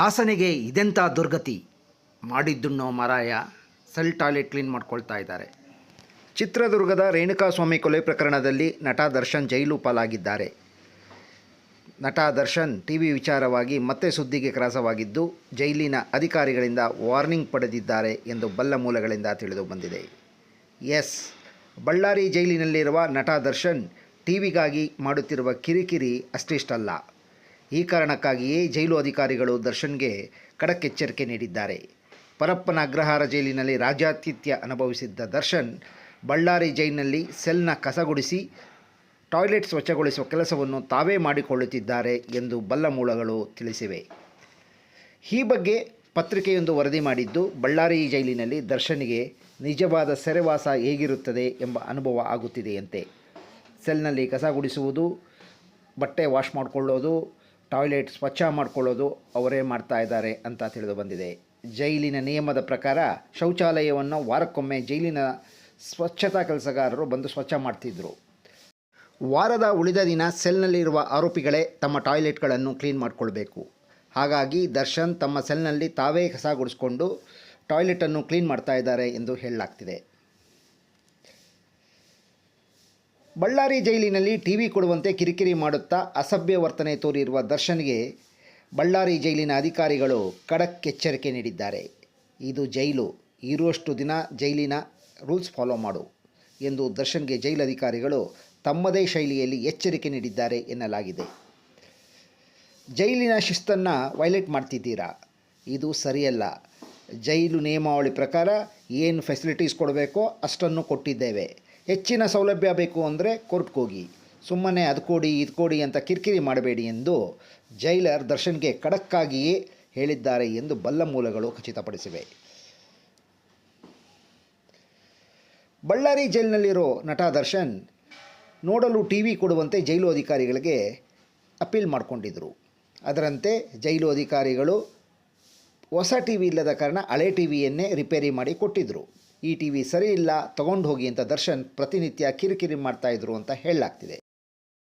ದಾಸನಿಗೆ ಇದೆಂಥ ದುರ್ಗತಿ? ಮಾಡಿದ್ದುಣ್ಣೋ ಮರಾಯ, ಸೆಲ್ ಟಾಯ್ಲೆಟ್ ಕ್ಲೀನ್ ಮಾಡ್ಕೊಳ್ತಾ ಇದ್ದಾರೆ. ಚಿತ್ರದುರ್ಗದ ರೇಣುಕಾಸ್ವಾಮಿ ಕೊಲೆ ಪ್ರಕರಣದಲ್ಲಿ ನಟ ದರ್ಶನ್ ಜೈಲು ಪಾಲಾಗಿದ್ದಾರೆ. ನಟ ದರ್ಶನ್ ಟಿ ವಿ ವಿಚಾರವಾಗಿ ಮತ್ತೆ ಸುದ್ದಿಗೆ ಕ್ರಾಸವಾಗಿದ್ದು ಜೈಲಿನ ಅಧಿಕಾರಿಗಳಿಂದ ವಾರ್ನಿಂಗ್ ಪಡೆದಿದ್ದಾರೆ ಎಂದು ಬಲ್ಲ ಮೂಲಗಳಿಂದ ತಿಳಿದು ಬಂದಿದೆ. ಎಸ್. ಬಳ್ಳಾರಿ ಜೈಲಿನಲ್ಲಿರುವ ನಟ ದರ್ಶನ್ ಟಿವಿಗಾಗಿ ಮಾಡುತ್ತಿರುವ ಕಿರಿಕಿರಿ ಅಷ್ಟಿಷ್ಟಲ್ಲ. ಈ ಕಾರಣಕ್ಕಾಗಿಯೇ ಜೈಲು ಅಧಿಕಾರಿಗಳು ದರ್ಶನ್ಗೆ ಖಡಕ್ ಎಚ್ಚರಿಕೆ ನೀಡಿದ್ದಾರೆ. ಪರಪ್ಪನ ಅಗ್ರಹಾರ ಜೈಲಿನಲ್ಲಿ ರಾಜ್ಯಾತಿಥ್ಯ ಅನುಭವಿಸಿದ್ದ ದರ್ಶನ್ ಬಳ್ಳಾರಿ ಜೈಲಿನಲ್ಲಿ ಸೆಲ್ನ ಕಸಗುಡಿಸಿ ಟಾಯ್ಲೆಟ್ ಸ್ವಚ್ಛಗೊಳಿಸುವ ಕೆಲಸವನ್ನು ತಾವೇ ಮಾಡಿಕೊಳ್ಳುತ್ತಿದ್ದಾರೆ ಎಂದು ಬಲ್ಲ ಮೂಲಗಳು ತಿಳಿಸಿವೆ. ಈ ಬಗ್ಗೆ ಪತ್ರಿಕೆಯೊಂದು ವರದಿ ಮಾಡಿದ್ದು, ಬಳ್ಳಾರಿ ಜೈಲಿನಲ್ಲಿ ದರ್ಶನಿಗೆ ನಿಜವಾದ ಸೆರೆವಾಸ ಹೇಗಿರುತ್ತದೆ ಎಂಬ ಅನುಭವ ಆಗುತ್ತಿದೆಯಂತೆ. ಸೆಲ್ನಲ್ಲಿ ಕಸ ಗುಡಿಸುವುದು, ಬಟ್ಟೆ ವಾಶ್ ಮಾಡಿಕೊಳ್ಳೋದು ಟಾಯ್ಲೆಟ್ ಸ್ವಚ್ಛ ಮಾಡಿಕೊಳ್ಳೋದು ಅವರೇ ಮಾಡ್ತಾ ಇದ್ದಾರೆ ಅಂತ ತಿಳಿದು ಬಂದಿದೆ. ಜೈಲಿನ ನಿಯಮದ ಪ್ರಕಾರ ಶೌಚಾಲಯವನ್ನು ವಾರಕ್ಕೊಮ್ಮೆ ಜೈಲಿನ ಸ್ವಚ್ಛತಾ ಕೆಲಸಗಾರರು ಬಂದು ಸ್ವಚ್ಛ ಮಾಡ್ತಿದ್ದರು ವಾರದ ಉಳಿದ ದಿನ ಸೆಲ್ನಲ್ಲಿರುವ ಆರೋಪಿಗಳೇ ತಮ್ಮ ಟಾಯ್ಲೆಟ್ಗಳನ್ನು ಕ್ಲೀನ್ ಮಾಡಿಕೊಳ್ಬೇಕು. ಹಾಗಾಗಿ ದರ್ಶನ್ ತಮ್ಮ ಸೆಲ್ನಲ್ಲಿ ತಾವೇ ಕಸ ಗುಡಿಸ್ಕೊಂಡು ಟಾಯ್ಲೆಟನ್ನು ಕ್ಲೀನ್ ಮಾಡ್ತಾ ಇದ್ದಾರೆ ಎಂದು ಹೇಳಲಾಗ್ತಿದೆ. ಬಳ್ಳಾರಿ ಜೈಲಿನಲ್ಲಿ ಟಿ ವಿ ಕೊಡುವಂತೆ ಕಿರಿಕಿರಿ ಮಾಡುತ್ತಾ ಅಸಭ್ಯ ವರ್ತನೆ ತೋರಿರುವ ದರ್ಶನ್ಗೆ ಬಳ್ಳಾರಿ ಜೈಲಿನ ಅಧಿಕಾರಿಗಳು ಖಡಕ್ ಎಚ್ಚರಿಕೆ ನೀಡಿದ್ದಾರೆ. ಇದು ಜೈಲು. ಇರುವಷ್ಟು ದಿನ ಜೈಲಿನ ರೂಲ್ಸ್ ಫಾಲೋ ಮಾಡು ಎಂದು ದರ್ಶನ್ಗೆ ಜೈಲು ಅಧಿಕಾರಿಗಳು ತಮ್ಮದೇ ಶೈಲಿಯಲ್ಲಿ ಎಚ್ಚರಿಕೆ ನೀಡಿದ್ದಾರೆ ಎನ್ನಲಾಗಿದೆ. ಜೈಲಿನ ಶಿಸ್ತನ್ನು ವೈಲೇಟ್ ಮಾಡ್ತಿದ್ದೀರಾ? ಇದು ಸರಿಯಲ್ಲ. ಜೈಲು ನಿಯಮಾವಳಿ ಪ್ರಕಾರ ಏನು ಫೆಸಿಲಿಟೀಸ್ ಕೊಡಬೇಕೋ ಅಷ್ಟನ್ನು ಕೊಟ್ಟಿದ್ದೇವೆ. ಹೆಚ್ಚಿನ ಸೌಲಭ್ಯ ಬೇಕು ಅಂದರೆ ಕೋರ್ಟ್ಗೆ ಹೋಗಿ. ಸುಮ್ಮನೆ ಅದು ಕೊಡಿ, ಇದು ಕೊಡಿ ಅಂತ ಕಿರಿಕಿರಿ ಮಾಡಬೇಡಿ ಎಂದು ಜೈಲರ್ ದರ್ಶನ್ಗೆ ಖಡಕ್ಕಾಗಿಯೇ ಹೇಳಿದ್ದಾರೆ ಎಂದು ಬಲ್ಲ ಮೂಲಗಳು ಖಚಿತಪಡಿಸಿವೆ. ಬಳ್ಳಾರಿ ಜೈಲಿನಲ್ಲಿರೋ ನಟ ದರ್ಶನ್ ನೋಡಲು ಟಿ ವಿ ಕೊಡುವಂತೆ ಜೈಲು ಅಧಿಕಾರಿಗಳಿಗೆ ಅಪೀಲ್ ಮಾಡಿಕೊಂಡಿದ್ದರು ಅದರಂತೆ ಜೈಲು ಅಧಿಕಾರಿಗಳು ಹೊಸ ಟಿ ವಿ ಇಲ್ಲದ ಕಾರಣ ಹಳೆ ಟಿ ವಿಯನ್ನೇ ರಿಪೇರಿ ಮಾಡಿ ಕೊಟ್ಟಿದ್ದರು ಈ ಟಿ ವಿ ಸರಿ ಇಲ್ಲ ತಗೊಂಡು ಹೋಗಿ ಅಂತ ದರ್ಶನ್ ಪ್ರತಿನಿತ್ಯ ಕಿರಿಕಿರಿ ಮಾಡ್ತಾಯಿದ್ರು ಅಂತ ಹೇಳಲಾಗ್ತಿದೆ.